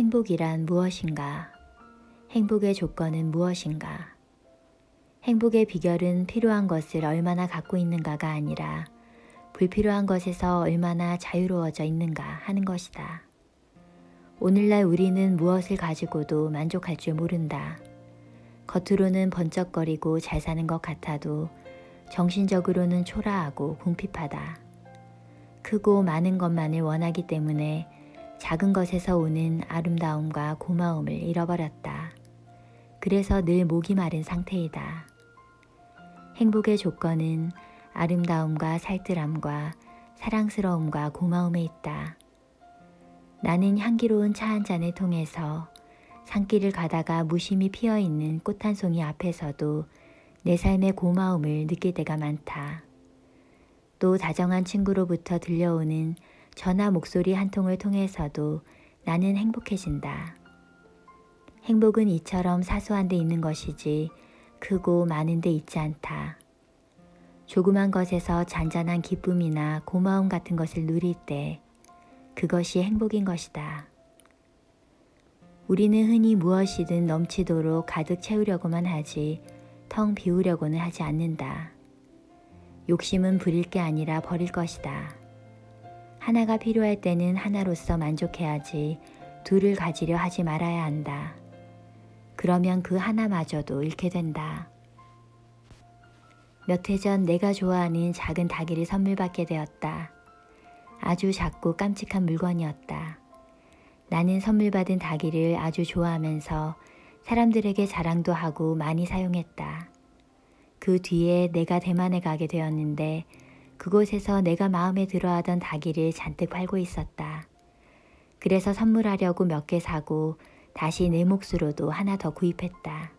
행복이란 무엇인가? 행복의 조건은 무엇인가? 행복의 비결은 필요한 것을 얼마나 갖고 있는가가 아니라 불필요한 것에서 얼마나 자유로워져 있는가 하는 것이다. 오늘날 우리는 무엇을 가지고도 만족할 줄 모른다. 겉으로는 번쩍거리고 잘 사는 것 같아도 정신적으로는 초라하고 궁핍하다. 크고 많은 것만을 원하기 때문에 작은 것에서 오는 아름다움과 고마움을 잃어버렸다. 그래서 늘 목이 마른 상태이다. 행복의 조건은 아름다움과 살뜰함과 사랑스러움과 고마움에 있다. 나는 향기로운 차 한 잔을 통해서 산길을 가다가 무심히 피어 있는 꽃 한 송이 앞에서도 내 삶의 고마움을 느낄 때가 많다. 또 다정한 친구로부터 들려오는 전화 목소리 한 통을 통해서도 나는 행복해진다. 행복은 이처럼 사소한 데 있는 것이지 크고 많은 데 있지 않다. 조그만 것에서 잔잔한 기쁨이나 고마움 같은 것을 누릴 때 그것이 행복인 것이다. 우리는 흔히 무엇이든 넘치도록 가득 채우려고만 하지 텅 비우려고는 하지 않는다. 욕심은 부릴 게 아니라 버릴 것이다. 하나가 필요할 때는 하나로서 만족해야지 둘을 가지려 하지 말아야 한다. 그러면 그 하나마저도 잃게 된다. 몇 해 전 내가 좋아하는 작은 닭이를 선물 받게 되었다. 아주 작고 깜찍한 물건이었다. 나는 선물 받은 닭이를 아주 좋아하면서 사람들에게 자랑도 하고 많이 사용했다. 그 뒤에 내가 대만에 가게 되었는데 그곳에서 내가 마음에 들어하던 닭이를 잔뜩 팔고 있었다. 그래서 선물하려고 몇 개 사고 다시 내 몫으로도 하나 더 구입했다.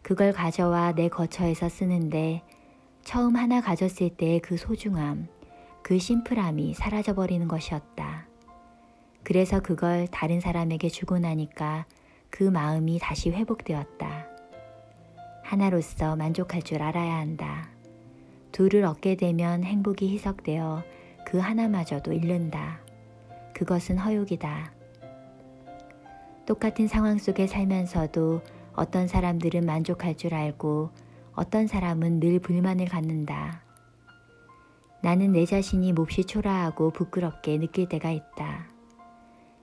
그걸 가져와 내 거처에서 쓰는데 처음 하나 가졌을 때의 그 소중함, 그 심플함이 사라져버리는 것이었다. 그래서 그걸 다른 사람에게 주고 나니까 그 마음이 다시 회복되었다. 하나로서 만족할 줄 알아야 한다. 둘을 얻게 되면 행복이 희석되어 그 하나마저도 잃는다. 그것은 허욕이다. 똑같은 상황 속에 살면서도 어떤 사람들은 만족할 줄 알고 어떤 사람은 늘 불만을 갖는다. 나는 내 자신이 몹시 초라하고 부끄럽게 느낄 때가 있다.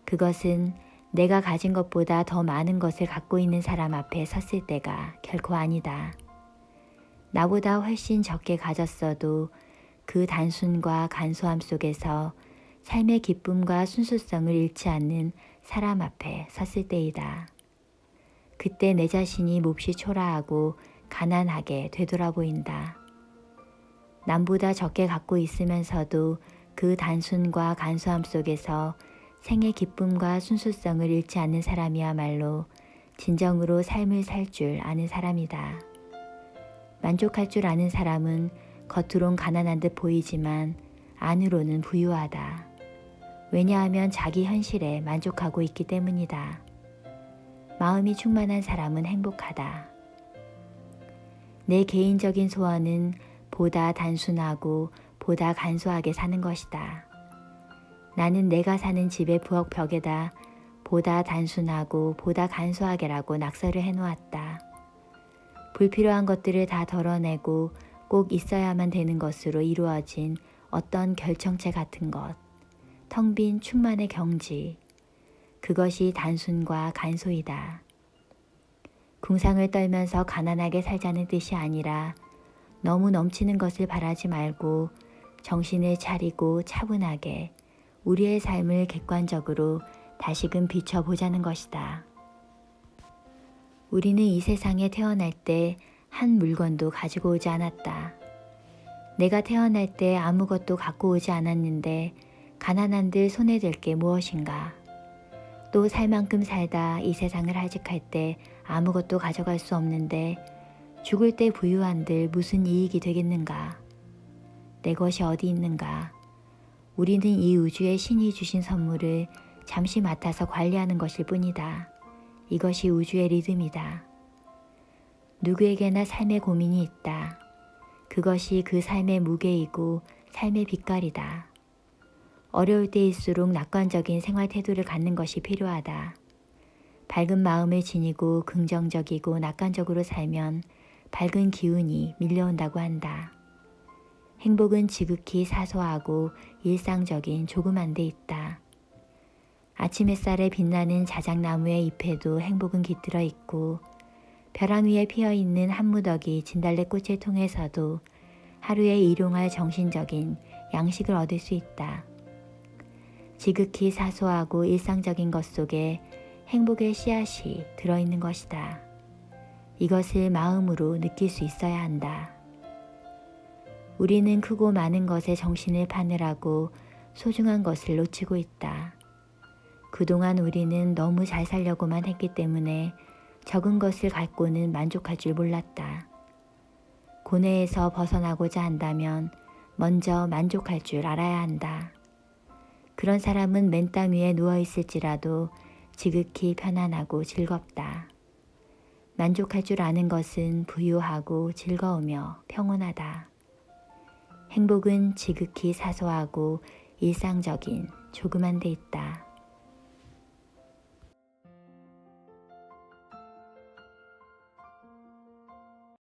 그것은 내가 가진 것보다 더 많은 것을 갖고 있는 사람 앞에 섰을 때가 결코 아니다. 나보다 훨씬 적게 가졌어도 그 단순과 간소함 속에서 삶의 기쁨과 순수성을 잃지 않는 사람 앞에 섰을 때이다. 그때 내 자신이 몹시 초라하고 가난하게 되돌아 보인다. 남보다 적게 갖고 있으면서도 그 단순과 간소함 속에서 생의 기쁨과 순수성을 잃지 않는 사람이야말로 진정으로 삶을 살 줄 아는 사람이다. 만족할 줄 아는 사람은 겉으론 가난한 듯 보이지만 안으로는 부유하다. 왜냐하면 자기 현실에 만족하고 있기 때문이다. 마음이 충만한 사람은 행복하다. 내 개인적인 소원은 보다 단순하고 보다 간소하게 사는 것이다. 나는 내가 사는 집의 부엌 벽에다 보다 단순하고 보다 간소하게라고 낙서를 해놓았다. 불필요한 것들을 다 덜어내고 꼭 있어야만 되는 것으로 이루어진 어떤 결정체 같은 것, 텅 빈 충만의 경지, 그것이 단순과 간소이다. 궁상을 떨면서 가난하게 살자는 뜻이 아니라 너무 넘치는 것을 바라지 말고 정신을 차리고 차분하게 우리의 삶을 객관적으로 다시금 비춰보자는 것이다. 우리는 이 세상에 태어날 때 한 물건도 가지고 오지 않았다. 내가 태어날 때 아무것도 갖고 오지 않았는데 가난한들 손에 들게 무엇인가? 또 살 만큼 살다 이 세상을 하직할 때 아무것도 가져갈 수 없는데 죽을 때 부유한들 무슨 이익이 되겠는가? 내 것이 어디 있는가? 우리는 이 우주의 신이 주신 선물을 잠시 맡아서 관리하는 것일 뿐이다. 이것이 우주의 리듬이다. 누구에게나 삶의 고민이 있다. 그것이 그 삶의 무게이고 삶의 빛깔이다. 어려울 때일수록 낙관적인 생활 태도를 갖는 것이 필요하다. 밝은 마음을 지니고 긍정적이고 낙관적으로 살면 밝은 기운이 밀려온다고 한다. 행복은 지극히 사소하고 일상적인 조그만 데 있다. 아침 햇살에 빛나는 자작나무의 잎에도 행복은 깃들어 있고 벼랑 위에 피어 있는 한 무더기 진달래 꽃을 통해서도 하루에 일용할 정신적인 양식을 얻을 수 있다. 지극히 사소하고 일상적인 것 속에 행복의 씨앗이 들어있는 것이다. 이것을 마음으로 느낄 수 있어야 한다. 우리는 크고 많은 것에 정신을 파느라고 소중한 것을 놓치고 있다. 그동안 우리는 너무 잘 살려고만 했기 때문에 적은 것을 갖고는 만족할 줄 몰랐다. 고뇌에서 벗어나고자 한다면 먼저 만족할 줄 알아야 한다. 그런 사람은 맨땅 위에 누워 있을지라도 지극히 편안하고 즐겁다. 만족할 줄 아는 것은 부유하고 즐거우며 평온하다. 행복은 지극히 사소하고 일상적인 조그만 데 있다.